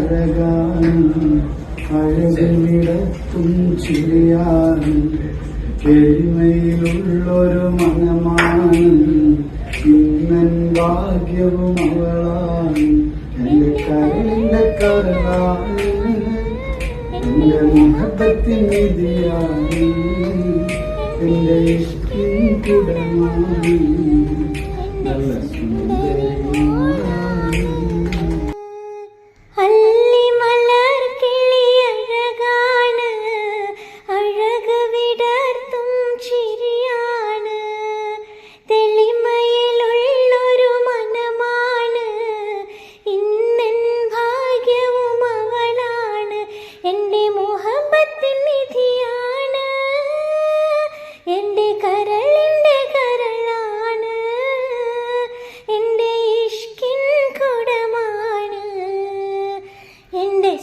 അഴകാണ് അഴകിടത്തും ചിരിയാണ് എളിമയിലുള്ളൊരു മനമാണ് ഇന്നൻ ഭാഗ്യവും അവളാണ് എന്റെ കരളിന്റെ കരളാണ് എന്റെ മുഖത്തിൻ നിധിയാണ് എന്റെ ഇഷ്ടിൻ കുടമാണ് നല്ല സുന്ദരി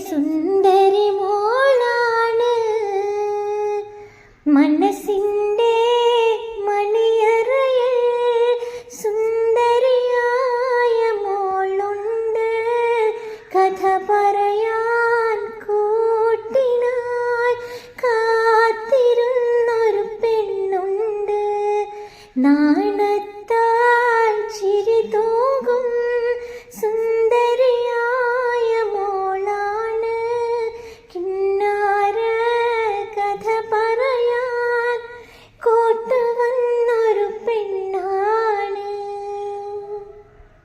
സുന്ദരി മോളാണ്. മനസ്സിന്റെ മണിയറയിൽ സുന്ദരിയായ മോളുണ്ട്. കഥ പറയാൻ കൂട്ടിനാൽ കാത്തിരുന്നൊരു പെണ്ണുണ്ട്. നാണ